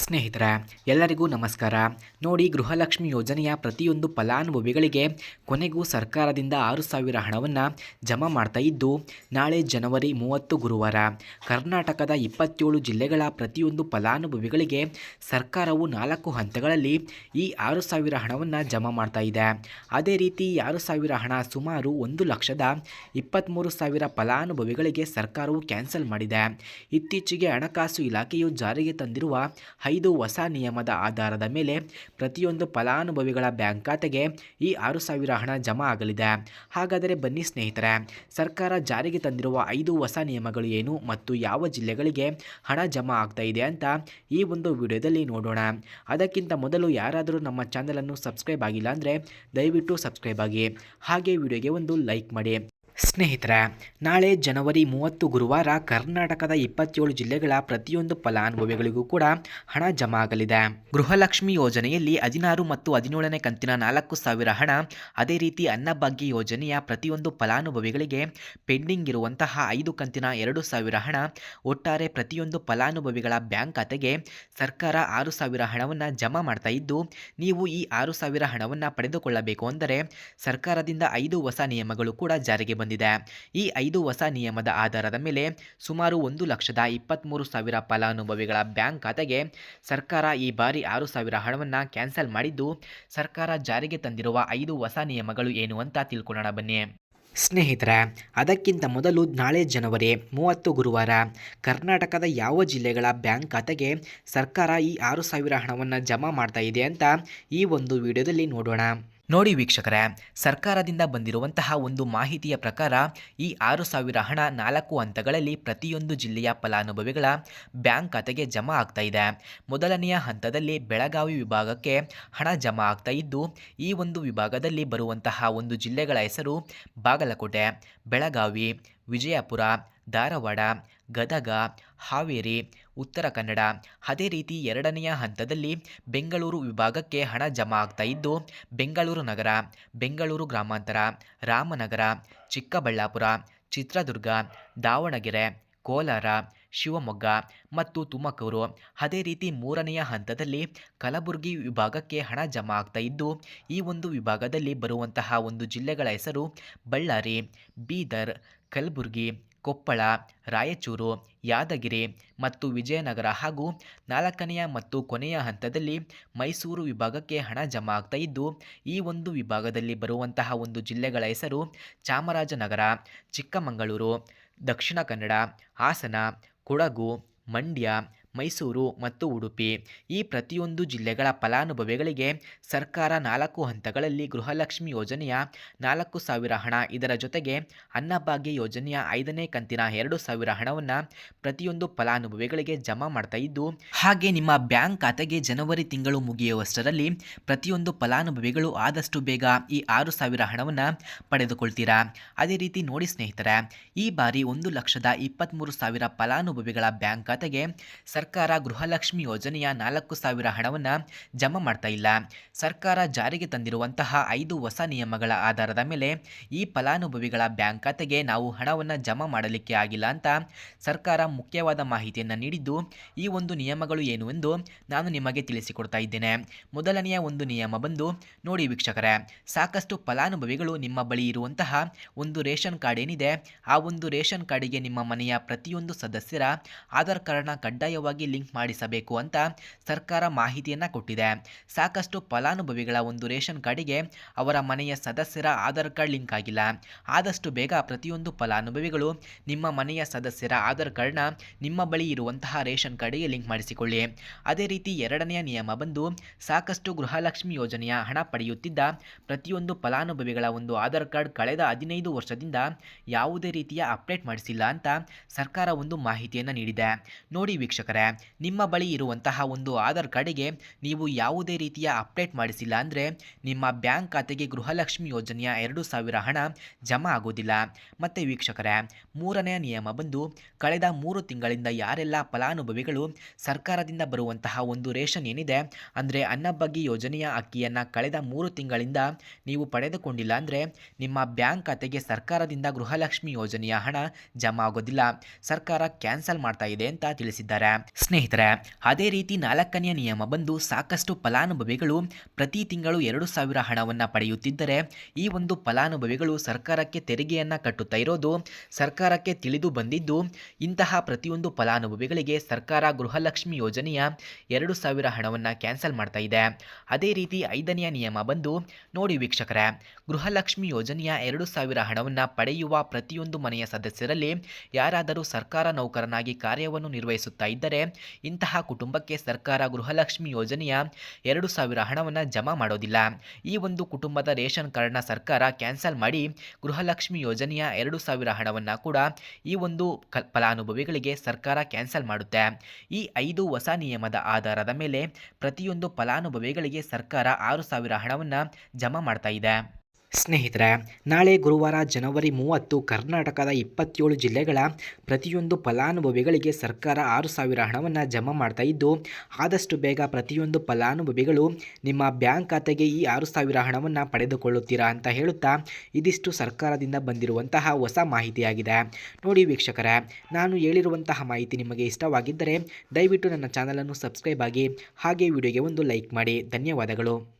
ಸ್ನೇಹಿತರೆ, ಎಲ್ಲರಿಗೂ ನಮಸ್ಕಾರ. ನೋಡಿ, ಗೃಹಲಕ್ಷ್ಮಿ ಯೋಜನೆಯ ಪ್ರತಿಯೊಂದು ಫಲಾನುಭವಿಗಳಿಗೆ ಕೊನೆಗೂ ಸರ್ಕಾರದಿಂದ ಆರು ಸಾವಿರ ಹಣವನ್ನು ಜಮಾ ಮಾಡ್ತಾ ಇದ್ದು, ನಾಳೆ ಜನವರಿ ಮೂವತ್ತು ಗುರುವಾರ ಕರ್ನಾಟಕದ ಇಪ್ಪತ್ತೇಳು ಜಿಲ್ಲೆಗಳ ಪ್ರತಿಯೊಂದು ಫಲಾನುಭವಿಗಳಿಗೆ ಸರ್ಕಾರವು ನಾಲ್ಕು ಹಂತಗಳಲ್ಲಿ ಈ ಆರು ಸಾವಿರ ಹಣವನ್ನು ಜಮಾ ಮಾಡ್ತಾ ಇದೆ. ಅದೇ ರೀತಿ ಆರು ಸಾವಿರ ಹಣ ಸುಮಾರು ಒಂದು ಲಕ್ಷದ ಇಪ್ಪತ್ತ್ಮೂರು ಸಾವಿರ ಫಲಾನುಭವಿಗಳಿಗೆ ಸರ್ಕಾರವು ಕ್ಯಾನ್ಸಲ್ ಮಾಡಿದೆ. ಇತ್ತೀಚೆಗೆ ಹಣಕಾಸು ಇಲಾಖೆಯು ಜಾರಿಗೆ ತಂದಿರುವ ಐದು ಹೊಸ ನಿಯಮದ ಆಧಾರದ ಮೇಲೆ ಪ್ರತಿಯೊಂದು ಫಲಾನುಭವಿಗಳ ಬ್ಯಾಂಕ್ ಖಾತೆಗೆ ಈ ಆರು ಸಾವಿರ ಹಣ ಜಮಾ ಆಗಲಿದೆ. ಹಾಗಾದರೆ ಬನ್ನಿ ಸ್ನೇಹಿತರೆ, ಸರ್ಕಾರ ಜಾರಿಗೆ ತಂದಿರುವ ಐದು ಹೊಸ ನಿಯಮಗಳು ಏನು ಮತ್ತು ಯಾವ ಜಿಲ್ಲೆಗಳಿಗೆ ಹಣ ಜಮಾ ಆಗ್ತಾ ಇದೆ ಅಂತ ಈ ಒಂದು ವಿಡಿಯೋದಲ್ಲಿ ನೋಡೋಣ. ಅದಕ್ಕಿಂತ ಮೊದಲು ಯಾರಾದರೂ ನಮ್ಮ ಚಾನಲನ್ನು ಸಬ್ಸ್ಕ್ರೈಬ್ ಆಗಿಲ್ಲ ಅಂದರೆ ದಯವಿಟ್ಟು ಸಬ್ಸ್ಕ್ರೈಬ್ ಆಗಿ. ಹಾಗೆ ವಿಡಿಯೋಗೆ ಒಂದು ಲೈಕ್ ಮಾಡಿ. ಸ್ನೇಹಿತರೆ, ನಾಳೆ ಜನವರಿ ಮೂವತ್ತು ಗುರುವಾರ ಕರ್ನಾಟಕದ ಇಪ್ಪತ್ತೇಳು ಜಿಲ್ಲೆಗಳ ಪ್ರತಿಯೊಂದು ಫಲಾನುಭವಿಗಳಿಗೂ ಕೂಡ ಹಣ ಜಮಾ ಆಗಲಿದೆ ಗೃಹಲಕ್ಷ್ಮಿ ಯೋಜನೆಯಲ್ಲಿ ಹದಿನಾರು ಮತ್ತು ಹದಿನೇಳನೇ ಕಂತಿನ ನಾಲ್ಕು ಸಾವಿರ ಹಣ, ಅದೇ ರೀತಿ ಅನ್ನಭಾಗ್ಯ ಯೋಜನೆಯ ಪ್ರತಿಯೊಂದು ಫಲಾನುಭವಿಗಳಿಗೆ ಪೆಂಡಿಂಗ್ ಇರುವಂತಹ ಐದು ಕಂತಿನ ಎರಡು ಸಾವಿರ ಹಣ, ಒಟ್ಟಾರೆ ಪ್ರತಿಯೊಂದು ಫಲಾನುಭವಿಗಳ ಬ್ಯಾಂಕ್ ಖಾತೆಗೆ ಸರ್ಕಾರ ಆರು ಸಾವಿರ ಹಣವನ್ನು ಜಮಾ ಮಾಡ್ತಾ ಇದ್ದು, ನೀವು ಈ ಆರು ಸಾವಿರ ಹಣವನ್ನು ಪಡೆದುಕೊಳ್ಳಬೇಕು ಅಂದರೆ ಸರ್ಕಾರದಿಂದ ಐದು ಹೊಸ ನಿಯಮಗಳು ಕೂಡ ಜಾರಿಗೆ ಬಂದಿದೆ ಈ ಐದು ಹೊಸ ನಿಯಮದ ಆಧಾರದ ಮೇಲೆ ಸುಮಾರು ಒಂದು ಲಕ್ಷದ ಇಪ್ಪತ್ತ್ಮೂರು ಸಾವಿರ ಫಲಾನುಭವಿಗಳ ಬ್ಯಾಂಕ್ ಖಾತೆಗೆ ಸರ್ಕಾರ ಈ ಬಾರಿ ಆರು ಸಾವಿರ ಹಣವನ್ನು ಕ್ಯಾನ್ಸಲ್ ಮಾಡಿದ್ದು, ಸರ್ಕಾರ ಜಾರಿಗೆ ತಂದಿರುವ ಐದು ಹೊಸ ನಿಯಮಗಳು ಏನು ಅಂತ ತಿಳ್ಕೊಳ್ಳೋಣ ಬನ್ನಿ. ಸ್ನೇಹಿತರೆ, ಅದಕ್ಕಿಂತ ಮೊದಲು ನಾಳೆ ಜನವರಿ ಮೂವತ್ತು ಗುರುವಾರ ಕರ್ನಾಟಕದ ಯಾವ ಜಿಲ್ಲೆಗಳ ಬ್ಯಾಂಕ್ ಖಾತೆಗೆ ಸರ್ಕಾರ ಈ ಆರು ಸಾವಿರ ಹಣವನ್ನು ಜಮಾ ಮಾಡ್ತಾ ಇದೆ ಅಂತ ಈ ಒಂದು ವಿಡಿಯೋದಲ್ಲಿ ನೋಡೋಣ. ನೋಡಿ ವೀಕ್ಷಕರೇ, ಸರ್ಕಾರದಿಂದ ಬಂದಿರುವಂತಹ ಒಂದು ಮಾಹಿತಿಯ ಪ್ರಕಾರ ಈ ಆರು ಸಾವಿರ ಹಣ ನಾಲ್ಕು ಹಂತಗಳಲ್ಲಿ ಪ್ರತಿಯೊಂದು ಜಿಲ್ಲೆಯ ಫಲಾನುಭವಿಗಳ ಬ್ಯಾಂಕ್ ಖಾತೆಗೆ ಜಮಾ ಆಗ್ತಾ ಇದೆ. ಮೊದಲನೆಯ ಹಂತದಲ್ಲಿ ಬೆಳಗಾವಿ ವಿಭಾಗಕ್ಕೆ ಹಣ ಜಮಾ ಆಗ್ತಾ ಇದ್ದು, ಈ ಒಂದು ವಿಭಾಗದಲ್ಲಿ ಬರುವಂತಹ ಒಂದು ಜಿಲ್ಲೆಗಳ ಹೆಸರು ಬಾಗಲಕೋಟೆ, ಬೆಳಗಾವಿ, ವಿಜಯಪುರ ಧಾರವಾಡ, ಗದಗ, ಹಾವೇರಿ, ಉತ್ತರ ಕನ್ನಡ. ಅದೇ ರೀತಿ ಎರಡನೆಯ ಹಂತದಲ್ಲಿ ಬೆಂಗಳೂರು ವಿಭಾಗಕ್ಕೆ ಹಣ ಜಮಾ ಆಗ್ತಾ ಇದ್ದು, ಬೆಂಗಳೂರು ನಗರ, ಬೆಂಗಳೂರು ಗ್ರಾಮಾಂತರ, ರಾಮನಗರ, ಚಿಕ್ಕಬಳ್ಳಾಪುರ, ಚಿತ್ರದುರ್ಗ, ದಾವಣಗೆರೆ, ಕೋಲಾರ, ಶಿವಮೊಗ್ಗ ಮತ್ತು ತುಮಕೂರು. ಅದೇ ರೀತಿ ಮೂರನೆಯ ಹಂತದಲ್ಲಿ ಕಲಬುರಗಿ ವಿಭಾಗಕ್ಕೆ ಹಣ ಜಮಾ ಆಗ್ತಾ ಇದ್ದು, ಈ ಒಂದು ವಿಭಾಗದಲ್ಲಿ ಬರುವಂತಹ ಒಂದು ಜಿಲ್ಲೆಗಳ ಹೆಸರು ಬಳ್ಳಾರಿ, ಬೀದರ್, ಕಲಬುರಗಿ ಕೊಪ್ಪಳ, ರಾಯಚೂರು, ಯಾದಗಿರಿ ಮತ್ತು ವಿಜಯನಗರ ಹಾಗೂ ನಾಲ್ಕನೆಯ ಮತ್ತು ಕೊನೆಯ ಹಂತದಲ್ಲಿ ಮೈಸೂರು ವಿಭಾಗಕ್ಕೆ ಹಣ ಜಮಾ ಆಗ್ತಾ ಇದ್ದು, ಈ ಒಂದು ವಿಭಾಗದಲ್ಲಿ ಬರುವಂತಹ ಒಂದು ಜಿಲ್ಲೆಗಳ ಹೆಸರು ಚಾಮರಾಜನಗರ, ಚಿಕ್ಕಮಗಳೂರು, ದಕ್ಷಿಣ ಕನ್ನಡ, ಹಾಸನ, ಕೊಡಗು, ಮಂಡ್ಯ ಮೈಸೂರು ಮತ್ತು ಉಡುಪಿ. ಈ ಪ್ರತಿಯೊಂದು ಜಿಲ್ಲೆಗಳ ಫಲಾನುಭವಿಗಳಿಗೆ ಸರ್ಕಾರ ನಾಲ್ಕು ಹಂತಗಳಲ್ಲಿ ಗೃಹಲಕ್ಷ್ಮಿ ಯೋಜನೆಯ ನಾಲ್ಕು ಸಾವಿರ ಹಣ. ಇದರ ಜೊತೆಗೆ ಅನ್ನಭಾಗ್ಯ ಯೋಜನೆಯ ಐದನೇ ಕಂತಿನ ಎರಡು ಸಾವಿರ ಹಣವನ್ನು ಪ್ರತಿಯೊಂದು ಫಲಾನುಭವಿಗಳಿಗೆ ಜಮಾ ಮಾಡ್ತಾ ಇದ್ದು, ಹಾಗೆ ನಿಮ್ಮ ಬ್ಯಾಂಕ್ ಖಾತೆಗೆ ಜನವರಿ ತಿಂಗಳು ಮುಗಿಯುವಷ್ಟರಲ್ಲಿ ಪ್ರತಿಯೊಂದು ಫಲಾನುಭವಿಗಳು ಆದಷ್ಟು ಬೇಗ ಈ ಆರು ಸಾವಿರ ಹಣವನ್ನು ಪಡೆದುಕೊಳ್ತೀರಾ? ಅದೇ ರೀತಿ ನೋಡಿ ಸ್ನೇಹಿತರೆ, ಈ ಬಾರಿ ಒಂದು ಲಕ್ಷದ ಇಪ್ಪತ್ತ್ಮೂರು ಸಾವಿರ ಫಲಾನುಭವಿಗಳ ಬ್ಯಾಂಕ್ ಖಾತೆಗೆ ಸರ್ಕಾರ ಗೃಹಲಕ್ಷ್ಮಿ ಯೋಜನೆಯ ನಾಲ್ಕು ಸಾವಿರ ಹಣವನ್ನು ಜಮಾ ಮಾಡ್ತಾ ಇಲ್ಲ. ಸರ್ಕಾರ ಜಾರಿಗೆ ತಂದಿರುವಂತಹ ಐದು ಹೊಸ ನಿಯಮಗಳ ಆಧಾರದ ಮೇಲೆ ಈ ಫಲಾನುಭವಿಗಳ ಬ್ಯಾಂಕ್ ಖಾತೆಗೆ ನಾವು ಹಣವನ್ನು ಜಮಾ ಮಾಡಲಿಕ್ಕೆ ಆಗಿಲ್ಲ ಅಂತ ಸರ್ಕಾರ ಮುಖ್ಯವಾದ ಮಾಹಿತಿಯನ್ನು ನೀಡಿದ್ದು, ಈ ಒಂದು ನಿಯಮಗಳು ಏನು ಎಂದು ನಾನು ನಿಮಗೆ ತಿಳಿಸಿಕೊಡ್ತಾ ಇದ್ದೇನೆ. ಮೊದಲನೆಯ ಒಂದು ನಿಯಮ ಬಂದು, ನೋಡಿ ವೀಕ್ಷಕರೇ, ಸಾಕಷ್ಟು ಫಲಾನುಭವಿಗಳು ನಿಮ್ಮ ಬಳಿ ಇರುವಂತಹ ಒಂದು ರೇಷನ್ ಕಾರ್ಡ್ ಏನಿದೆ, ಆ ಒಂದು ರೇಷನ್ ಕಾರ್ಡಿಗೆ ನಿಮ್ಮ ಮನೆಯ ಪ್ರತಿಯೊಂದು ಸದಸ್ಯರ ಆಧಾರ್ ಕಾರ್ಡ್ನ ಕಡ್ಡಾಯವಾಗಿ ಲಿಂಕ್ ಮಾಡಿಸಬೇಕು ಅಂತ ಸರ್ಕಾರ ಮಾಹಿತಿಯನ್ನು ಕೊಟ್ಟಿದೆ. ಸಾಕಷ್ಟು ಫಲಾನುಭವಿಗಳ ಒಂದು ರೇಷನ್ ಕಾರ್ಡಿಗೆ ಅವರ ಮನೆಯ ಸದಸ್ಯರ ಆಧಾರ್ ಕಾರ್ಡ್ ಲಿಂಕ್ ಆಗಿಲ್ಲ. ಆದಷ್ಟು ಬೇಗ ಪ್ರತಿಯೊಂದು ಫಲಾನುಭವಿಗಳು ನಿಮ್ಮ ಮನೆಯ ಸದಸ್ಯರ ಆಧಾರ್ ಕಾರ್ಡ್ನ ನಿಮ್ಮ ಬಳಿ ಇರುವಂತಹ ರೇಷನ್ ಕಾರ್ಡಿಗೆ ಲಿಂಕ್ ಮಾಡಿಸಿಕೊಳ್ಳಿ. ಅದೇ ರೀತಿ ಎರಡನೆಯ ನಿಯಮ ಬಂದು ಸಾಕಷ್ಟು ಗೃಹಲಕ್ಷ್ಮಿ ಯೋಜನೆಯ ಹಣ ಪಡೆಯುತ್ತಿದ್ದ ಪ್ರತಿಯೊಂದು ಫಲಾನುಭವಿಗಳ ಒಂದು ಆಧಾರ್ ಕಾರ್ಡ್ ಕಳೆದ ಹದಿನೈದು ವರ್ಷದಿಂದ ಯಾವುದೇ ರೀತಿಯ ಅಪ್ಡೇಟ್ ಮಾಡಿಸಿಲ್ಲ ಅಂತ ಸರ್ಕಾರ ಒಂದು ಮಾಹಿತಿಯನ್ನು ನೀಡಿದೆ. ನೋಡಿ ವೀಕ್ಷಕರೇ ನಿಮ್ಮ ಬಳಿ ಇರುವಂತಹ ಒಂದು ಆಧಾರ್ ಕಾರ್ಡಿಗೆ ನೀವು ಯಾವುದೇ ರೀತಿಯ ಅಪ್ಡೇಟ್ ಮಾಡಿಸಿಲ್ಲ ಅಂದರೆ ನಿಮ್ಮ ಬ್ಯಾಂಕ್ ಖಾತೆಗೆ ಗೃಹಲಕ್ಷ್ಮಿ ಯೋಜನೆಯ ಎರಡು ಸಾವಿರ ಹಣ ಜಮಾ ಆಗೋದಿಲ್ಲ. ಮತ್ತು ವೀಕ್ಷಕರೇ ಮೂರನೆಯ ನಿಯಮ ಬಂದು ಕಳೆದ ಮೂರು ತಿಂಗಳಿಂದ ಯಾರೆಲ್ಲ ಫಲಾನುಭವಿಗಳು ಸರ್ಕಾರದಿಂದ ಬರುವಂತಹ ಒಂದು ರೇಷನ್ ಏನಿದೆ, ಅಂದರೆ ಅನ್ನಭಾಗ್ಯ ಯೋಜನೆಯ ಅಕ್ಕಿಯನ್ನು ಕಳೆದ ಮೂರು ತಿಂಗಳಿಂದ ನೀವು ಪಡೆದುಕೊಂಡಿಲ್ಲ ಅಂದರೆ ನಿಮ್ಮ ಬ್ಯಾಂಕ್ ಖಾತೆಗೆ ಸರ್ಕಾರದಿಂದ ಗೃಹಲಕ್ಷ್ಮಿ ಯೋಜನೆಯ ಹಣ ಜಮಾ ಆಗೋದಿಲ್ಲ. ಸರ್ಕಾರ ಕ್ಯಾನ್ಸಲ್ ಮಾಡ್ತಾ ಇದೆ ಅಂತ ತಿಳಿಸಿದ್ದಾರೆ. ಸ್ನೇಹಿತರೆ, ಅದೇ ರೀತಿ ನಾಲ್ಕನೆಯ ನಿಯಮ ಬಂದು ಸಾಕಷ್ಟು ಫಲಾನುಭವಿಗಳು ಪ್ರತಿ ತಿಂಗಳು ಎರಡು ಸಾವಿರ ಹಣವನ್ನು ಪಡೆಯುತ್ತಿದ್ದರೆ, ಈ ಒಂದು ಫಲಾನುಭವಿಗಳು ಸರ್ಕಾರಕ್ಕೆ ತೆರಿಗೆಯನ್ನು ಕಟ್ಟುತ್ತಾ ಇರೋದು, ಸರ್ಕಾರಕ್ಕೆ ತಿಳಿದು ಬಂದಿದ್ದು, ಇಂತಹ ಪ್ರತಿಯೊಂದು ಫಲಾನುಭವಿಗಳಿಗೆ ಸರ್ಕಾರ ಗೃಹಲಕ್ಷ್ಮಿ ಯೋಜನೆಯ ಎರಡು ಸಾವಿರ ಹಣವನ್ನು ಕ್ಯಾನ್ಸಲ್ ಮಾಡ್ತಾ ಇದೆ. ಅದೇ ರೀತಿ ಐದನೆಯ ನಿಯಮ ಬಂದು, ನೋಡಿ ವೀಕ್ಷಕರೇ, ಗೃಹಲಕ್ಷ್ಮಿ ಯೋಜನೆಯ ಎರಡು ಸಾವಿರ ಹಣವನ್ನು ಪಡೆಯುವ ಪ್ರತಿಯೊಂದು ಮನೆಯ ಸದಸ್ಯರಲ್ಲಿ ಯಾರಾದರೂ ಸರ್ಕಾರ ನೌಕರನಾಗಿ ಕಾರ್ಯವನ್ನು ನಿರ್ವಹಿಸುತ್ತಾ ಇದ್ದರೆ ಇಂತಹ ಕುಟುಂಬಕ್ಕೆ ಸರ್ಕಾರ ಗೃಹಲಕ್ಷ್ಮಿ ಯೋಜನೆಯ ಎರಡು ಸಾವಿರ ಹಣವನ್ನು ಜಮಾ ಮಾಡೋದಿಲ್ಲ. ಈ ಒಂದು ಕುಟುಂಬದ ರೇಷನ್ ಕಾರ್ಡ್ನ ಸರ್ಕಾರ ಕ್ಯಾನ್ಸಲ್ ಮಾಡಿ ಗೃಹಲಕ್ಷ್ಮಿ ಯೋಜನೆಯ ಎರಡು ಸಾವಿರ ಹಣವನ್ನು ಕೂಡ ಈ ಒಂದು ಫಲಾನುಭವಿಗಳಿಗೆ ಸರ್ಕಾರ ಕ್ಯಾನ್ಸಲ್ ಮಾಡುತ್ತೆ. ಈ ಐದು ಹೊಸ ನಿಯಮದ ಆಧಾರದ ಮೇಲೆ ಪ್ರತಿಯೊಂದು ಫಲಾನುಭವಿಗಳಿಗೆ ಸರ್ಕಾರ ಆರು ಸಾವಿರ ಹಣವನ್ನು ಜಮಾ ಮಾಡ್ತಾ ಇದೆ. ಸ್ನೇಹಿತರೆ, ನಾಳೆ ಗುರುವಾರ ಜನವರಿ ಮೂವತ್ತು, ಕರ್ನಾಟಕದ ಇಪ್ಪತ್ತೇಳು ಜಿಲ್ಲೆಗಳ ಪ್ರತಿಯೊಂದು ಫಲಾನುಭವಿಗಳಿಗೆ ಸರ್ಕಾರ ಆರು ಸಾವಿರ ಹಣವನ್ನು ಜಮಾ ಮಾಡ್ತಾ ಇದ್ದು, ಆದಷ್ಟು ಬೇಗ ಪ್ರತಿಯೊಂದು ಫಲಾನುಭವಿಗಳು ನಿಮ್ಮ ಬ್ಯಾಂಕ್ ಖಾತೆಗೆ ಈ ಆರು ಸಾವಿರ ಹಣವನ್ನು ಪಡೆದುಕೊಳ್ಳುತ್ತೀರಾ ಅಂತ ಹೇಳುತ್ತಾ, ಇದಿಷ್ಟು ಸರ್ಕಾರದಿಂದ ಬಂದಿರುವಂತಹ ಹೊಸ ಮಾಹಿತಿಯಾಗಿದೆ. ನೋಡಿ ವೀಕ್ಷಕರೇ, ನಾನು ಹೇಳಿರುವಂತಹ ಮಾಹಿತಿ ನಿಮಗೆ ಇಷ್ಟವಾಗಿದ್ದರೆ ದಯವಿಟ್ಟು ನನ್ನ ಚಾನಲನ್ನು ಸಬ್ಸ್ಕ್ರೈಬ್ ಆಗಿ ಹಾಗೆ ವಿಡಿಯೋಗೆ ಒಂದು ಲೈಕ್ ಮಾಡಿ. ಧನ್ಯವಾದಗಳು.